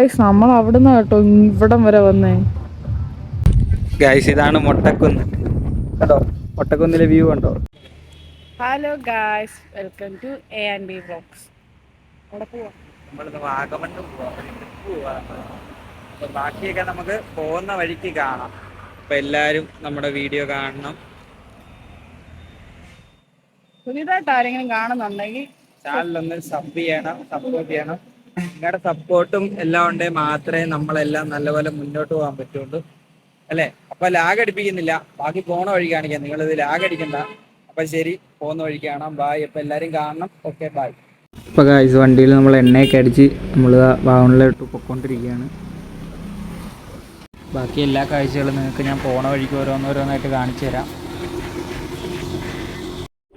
Guys നമ്മൾ അവിടുന്ന് കേട്ടോ ഇവിടം വരെ വന്നേ. ഗൈസ് ഇതാണ് മൊട്ടക്കുന്ന്. കേട്ടോ മൊട്ടക്കുന്നിലെ വ്യൂ കണ്ടോ? Hello guys welcome to A and B vlogs അവിടെ പോവാം. നമ്മളിന്ന് വാഗമണ്ണും ബാക്കിയൊക്കെ നമുക്ക് പോകുന്ന വഴിക്ക് കാണാം. അപ്പൊ എല്ലാരും നമ്മുടെ വീഡിയോ കാണണം. പുതിയതായിട്ട് ആരെങ്കിലും കാണുന്നുണ്ടെങ്കിൽ ചാനലൊന്ന് സബ് ചെയ്യണം സപ്പോർട്ട് ചെയ്യണം. നിങ്ങളുടെ സപ്പോർട്ടും എല്ലാം ഉണ്ടെങ്കിൽ മാത്രമേ നമ്മളെല്ലാം നല്ലപോലെ മുന്നോട്ട് പോകാൻ പറ്റുള്ളൂ. അല്ലേ? അപ്പൊ ലാഗ് അടിപ്പിക്കുന്നില്ല. ബാക്കി പോണ വഴി കാണിക്കാം. നിങ്ങൾ ഇത് ലാഗ് അടിക്കണ്ട. അപ്പൊ ശരി പോകുന്ന വഴി കാണാം. ബായ് അപ്പൊ എല്ലാരും കാണണം. ഓക്കെ ബായ് ഇപ്പൊ ഗായ്സ് വണ്ടിയിൽ നമ്മൾ എണ്ണയൊക്കെ അടിച്ച് നമ്മൾ വാഗണിലോട്ട് പൊക്കോണ്ടിരിക്കുകയാണ് ബാക്കി എല്ലാ കാഴ്ചകളും നിങ്ങൾക്ക് ഞാൻ പോണ വഴിക്ക് ഓരോന്നോരോന്നായിട്ട് കാണിച്ചു തരാം.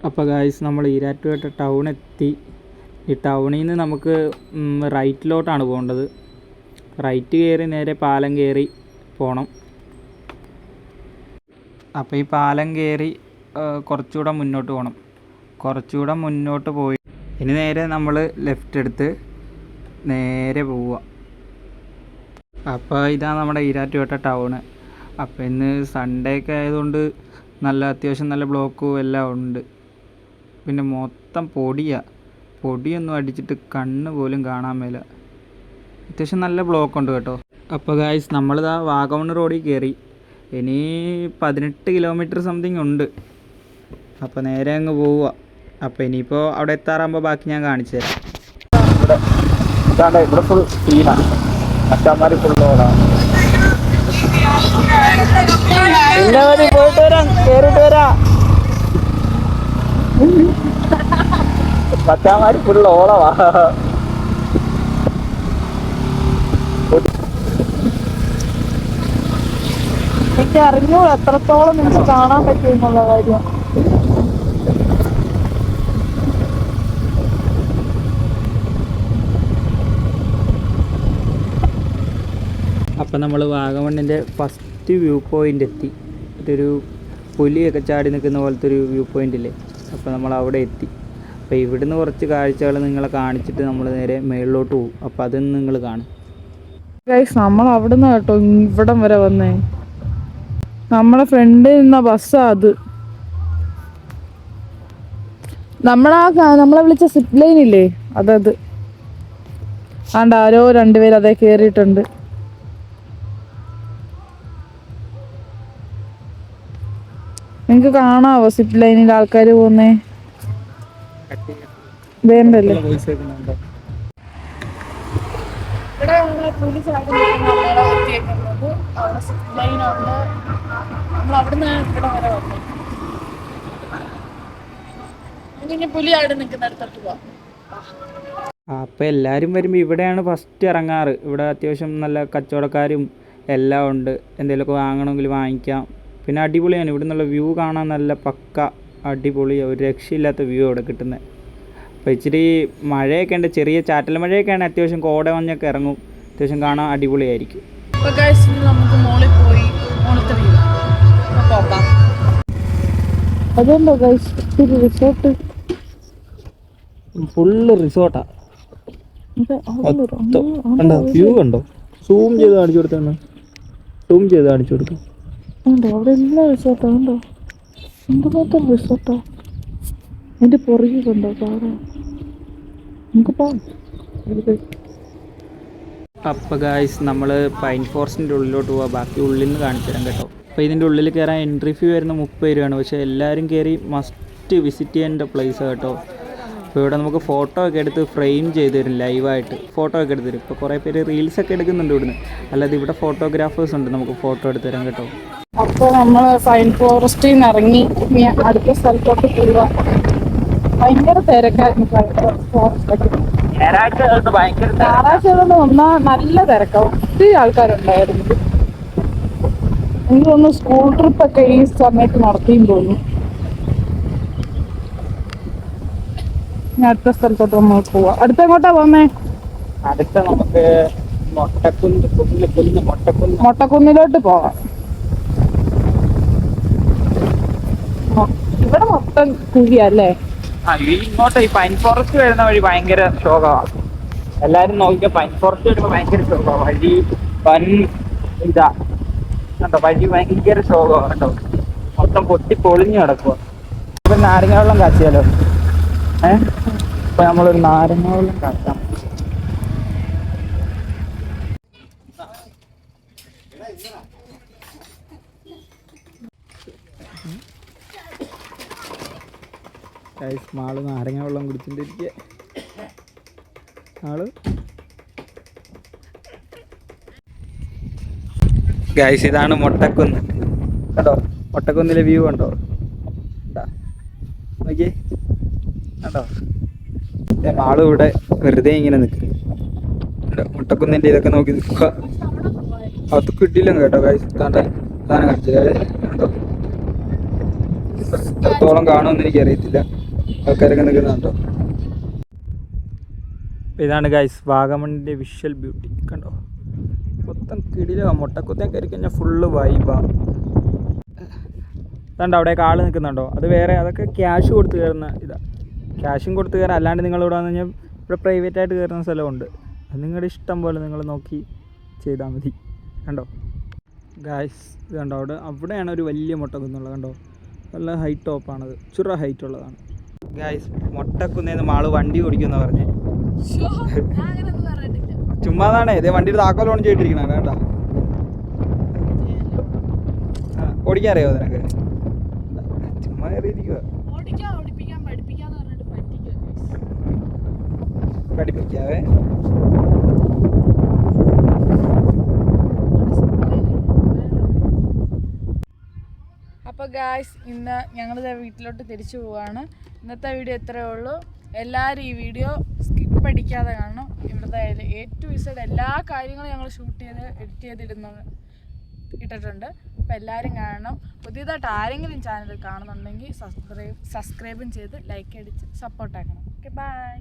അപ്പോൾ ഗായ്സ് നമ്മൾ ഈരാറ്റുപേട്ട ടൗൺ എത്തി. ഈ ടൗണിൽ നിന്ന് നമുക്ക് റൈറ്റിലോട്ടാണ് പോകേണ്ടത്. റൈറ്റ് കയറി നേരെ പാലം കയറി പോകണം അപ്പോൾ ഈ പാലം കയറി കുറച്ചുകൂടെ മുന്നോട്ട് പോകണം കുറച്ചുകൂടെ മുന്നോട്ട് പോയി ഇനി നേരെ നമ്മൾ ലെഫ്റ്റ് എടുത്ത് നേരെ പോവുക. അപ്പോൾ ഇതാണ് നമ്മുടെ ഈരാറ്റുപേട്ട ടൗണ്. അപ്പോൾ ഇന്ന് സൺഡേ ഒക്കെ ആയതുകൊണ്ട് നല്ല അത്യാവശ്യം നല്ല ബ്ലോക്കും എല്ലാം ഉണ്ട്. പിന്നെ മൊത്തം പൊടിയാ. പൊടിയൊന്നും അടിച്ചിട്ട് കണ്ണ് പോലും കാണാൻ മേല. അത്യാവശ്യം നല്ല ബ്ലോക്ക് ഉണ്ട് കേട്ടോ. അപ്പോൾ ഗായ്സ് നമ്മളിതാ വാഗമൺ റോഡിൽ കയറി ഇനി പതിനെട്ട് കിലോമീറ്റർ സംതിങ് ഉണ്ട്. അപ്പോൾ നേരെ അങ്ങ് പോവുക. അപ്പോൾ ഇനിയിപ്പോൾ അവിടെ എത്താറാകുമ്പോൾ ബാക്കി ഞാൻ കാണിച്ചു തരാം. ഇവിടെ ഇവിടെ ഫുൾ സീനാണ് അച്ഛന്മാർ ഫുൾ പിന്നെ മതി പോയിട്ട് വരാം കയറിയിട്ട് വരാം. പച്ചാമാര് ഫുള്ള് ഓളവാ. എനിക്ക് അറിഞ്ഞൂടാ എത്രത്തോളം നിങ്ങൾക്ക് കാണാൻ പറ്റുമെന്നുള്ള കാര്യം. അപ്പം നമ്മൾ വാഗമണ്ണിന്റെ ഫസ്റ്റ് വ്യൂ പോയിന്റ് എത്തി. ഇതൊരു പുലിയൊക്കെ ചാടി നിൽക്കുന്ന പോലത്തെ ഒരു വ്യൂ പോയിന്റ് ഇല്ലേ? അപ്പോൾ നമ്മൾ അവിടെ എത്തി. അപ്പോൾ ഇവിടുന്ന് കുറച്ച് കാഴ്ചകൾ നിങ്ങളെ കാണിച്ചിട്ട് നമ്മൾ നേരെ മേളിലോട്ട് പോകും അപ്പോൾ അതൊന്ന് നിങ്ങൾ കാണും. നമ്മൾ അവിടുന്ന് കേട്ടോ ഇവിടം വരെ വന്നേ. നമ്മളെ ഫ്രണ്ട് നിന്ന ബസ്സാ അത്. നമ്മളാ നമ്മളെ വിളിച്ച സിപ്പ് ലൈൻ ഇല്ലേ? അതത്. ആണ്ട് ആരോ രണ്ടുപേര് അതേ കേറിയിട്ടുണ്ട്. നിങ്ങക്ക് കാണാവോ സിപ്പ് ലൈനിൽ ആൾക്കാർ പോകുന്നേ ഇവിടെ നമ്മളെ പുലി ചാടുന്നത് അവിടെ സിപ്പ് ലൈൻ ഉണ്ട്. നമ്മൾ അവിടുന്ന് ഇവിടെ വരെ വന്നു. ഇനി പുലി ആട് നിൽക്കുന്നിടത്തോട്ട് പോവാം. അപ്പോൾ എല്ലാവരും വരുമ്പോൾ ഇവിടെയാണ് ഫസ്റ്റ് ഇറങ്ങാറ്. ഇവിടെ അത്യാവശ്യം നല്ല കച്ചവടക്കാരും എല്ലാം ഉണ്ട്. എന്തെങ്കിലുമൊക്കെ വാങ്ങണമെങ്കിൽ വാങ്ങിക്കാം. പിന്നെ അടിപൊളിയാണ്. ഇവിടെ നിന്നുള്ള വ്യൂ കാണാൻ നല്ല പക്ക അടിപൊളി ഒരു രക്ഷയില്ലാത്ത വ്യൂ അവിടെ കിട്ടുന്നത് അപ്പോൾ ഇച്ചിരി മഴയൊക്കെ ഉണ്ട് ചെറിയ ചാറ്റൽ മഴയൊക്കെയാണ് അത്യാവശ്യം കോട മഞ്ഞൊക്കെ ഇറങ്ങും. അത്യാവശ്യം കാണാൻ അടിപൊളിയായിരിക്കും. നമുക്ക് മോളിൽ പോയി മോളത്തെ വ്യൂ റിസോർട്ട് ഫുള്ള് റിസോർട്ടാ. കണ്ടോ വ്യൂ കണ്ടോ? സൂം ചെയ്ത് കാണിച്ചു കൊടുത്താണ് സൂം ചെയ്ത് കാണിച്ചു കൊടുത്തു. അവിടെ എല്ലാ റിസോർട്ടാ ഉണ്ടോ എന്തുമാത്രം റിസോർട്ടാ അതിന്റെ പുറകിൽ കണ്ടോ കാറ് നമുക്ക് പോവാം. ഗായ്സ് നമ്മൾ പൈൻ ഫോറസ്റ്റിന്റെ ഉള്ളിലോട്ട് പോവാം. ബാക്കി ഉള്ളിൽ നിന്ന് കാണിച്ചു തരാം കേട്ടോ. അപ്പോൾ ഇതിന്റെ ഉള്ളിൽ കയറാൻ എൻട്രി ഫീ വരുന്ന മുപ്പത് രൂപയാണ്. പക്ഷേ എല്ലാവരും കയറി മസ്റ്റ് വിസിറ്റ് ചെയ്യേണ്ട പ്ലേസ് കേട്ടോ. അപ്പോൾ ഇവിടെ നമുക്ക് ഫോട്ടോ ഒക്കെ എടുത്ത് ഫ്രെയിം ചെയ്ത് തരും ലൈവായിട്ട് ഫോട്ടോ ഒക്കെ എടുത്ത് തരും. ഇപ്പോൾ കുറേ പേര് റീൽസ് ഒക്കെ എടുക്കുന്നുണ്ട് ഇവിടുന്ന്. അല്ലാതെ ഇവിടെ ഫോട്ടോഗ്രാഫേഴ്സ് ഉണ്ട്. നമുക്ക് ഫോട്ടോ എടുത്ത് തരാം കേട്ടോ. അപ്പോൾ നമ്മൾ ഫൈൻ ഫോറസ്റ്റിൽ നിന്ന് ഇറങ്ങി അടുത്ത സ്ഥലത്തോട്ട് പോവുക. ഭയങ്കര തിരക്കായിരുന്നു ഫൈൻ ഫോറസ്റ്റൊക്കെ ഞായറാഴ്ച കൊണ്ട് വന്നാ നല്ല തിരക്കാ. ഒത്തിരി ആൾക്കാരുണ്ടായിരുന്നു. എനിക്ക് തോന്നുന്നു സ്കൂൾ ട്രിപ്പൊക്കെ ഈ സമയത്ത് നടത്തിയും തോന്നുന്നു. ഇനി അടുത്ത സ്ഥലത്തോട്ട് നമ്മൾ പോവാം. അടുത്ത എങ്ങോട്ടാ പോന്നേ? അടുത്ത നമുക്ക് മൊട്ടക്കുന്ന് കുന്ന് കുന്ന് മൊട്ടക്കുന്ന്. മൊട്ടക്കുന്നിലോട്ട് പോവാം. ഇവിടെ മൊത്തം കുഴിയല്ലേ? ആ ഇങ്ങോട്ട് ഈ പൈൻ ഫോറസ്റ്റ് വരുന്ന വഴി ഭയങ്കര ശോകമാണ് എല്ലാരും നോക്കിയ പൈൻ ഫോറസ്റ്റ് വരുമ്പോ ഭയങ്കര ശോകമാണ് വഴി വൻ ഇതാ. കണ്ടോ വഴി ഭയങ്കര ശോകമാണ് കേട്ടോ മൊത്തം പൊട്ടി പൊളിഞ്ഞു കിടക്കുക അപ്പൊ നാരങ്ങ വെള്ളം കാച്ചിയാലോ? ഏഹ് ഇപ്പൊ നമ്മളൊരു നാരങ്ങ വെള്ളം ഗൈസ് മാൾ നാരങ്ങ വെള്ളം കുടിച്ചിട്ടിരിക്കുക ആൾ ഗൈസ് ഇതാണ് മൊട്ടക്കുന്ന്. കണ്ടോ? മൊട്ടക്കുന്നിലെ വ്യൂ കണ്ടാ? നോക്കിയേ. കണ്ടോ? ഇവിടെ വെറുതെ ഇങ്ങനെ നിൽക്കും മുട്ടക്കുന്നിന്റെ ഇതൊക്കെ നോക്കി നിൽക്കുക അത് കിട്ടില്ല കേട്ടോ ഗൈസ് താണ്ട സാധനം കാണിച്ചത്. കണ്ടോ? എത്രത്തോളം കാണുമെന്ന് എനിക്കറിയത്തില്ല. ആൾക്കാരൊക്കെ നിൽക്കുന്നുണ്ടോ ഇതാണ് ഗൈസ് വാഗമണിന്റെ വിഷ്വൽ ബ്യൂട്ടി കണ്ടോ? മൊത്തം കിടില മുട്ടക്കുത്തേ കയറി കഴിഞ്ഞാൽ ഫുള്ള് വൈബാ ഇതാണ്ടോ അവിടെ കാൾ നിൽക്കുന്നുണ്ടോ? അത് വേറെ അതൊക്കെ ക്യാഷ് കൊടുത്തു കയറുന്ന ഇതാ. ക്യാഷും കൊടുത്ത് കയറാം. അല്ലാണ്ട് നിങ്ങൾ ഇവിടെ വന്നു കഴിഞ്ഞാൽ ഇവിടെ പ്രൈവറ്റ് ആയിട്ട് കയറുന്ന സ്ഥലമുണ്ട്. അത് നിങ്ങളുടെ ഇഷ്ടം പോലെ നിങ്ങൾ നോക്കി ചെയ്താൽ മതി. കണ്ടോ? ഗായ്സ് ഇത് കണ്ടോ? അവിടെ അവിടെയാണ് ഒരു വലിയ മുട്ടക്കുന്നുള്ളത് കണ്ടോ? നല്ല ഹൈറ്റ് ടോപ്പാണത് ചുറ ഹൈറ്റ് ഉള്ളതാണ്. ഗായ്സ് മുട്ടക്കുന്നേന്ന് മാൾ വണ്ടി ഓടിക്കുന്ന പറഞ്ഞേ. ചുമ്മാതാണേ. ഇതേ വണ്ടിയുടെ താക്കോൽ ഓൺ ചെയ്തിട്ടിരിക്കണ. കേട്ടോ ഓടിക്കാൻ അറിയാമോ നിനക്ക്? ചുമ്മാ കയറിയിരിക്കുക പഠിപ്പിക്കാവേ. അപ്പോൾ ഗായ്സ് ഇന്ന് ഞങ്ങൾ വീട്ടിലോട്ട് തിരിച്ചു പോവാണ്. ഇന്നത്തെ വീഡിയോ ഇത്രയേ ഉള്ളൂ. എല്ലാവരും ഈ വീഡിയോ സ്കിപ്പ് അടിക്കാതെ കാണണം. ഇവിടുത്തെ എ ടു ഇസഡ് എല്ലാ കാര്യങ്ങളും ഞങ്ങൾ ഷൂട്ട് ചെയ്ത് എഡിറ്റ് ചെയ്തിടുന്ന ഇട്ടിട്ടുണ്ട്. അപ്പോൾ എല്ലാവരും കാണണം. പുതിയതായിട്ട് ആരെങ്കിലും ചാനൽ കാണുന്നുണ്ടെങ്കിൽ സബ്സ്ക്രൈബ് സബ്സ്ക്രൈബും ചെയ്ത് ലൈക്ക് അടിച്ച് സപ്പോർട്ടാക്കണം ഓക്കെ ബൈ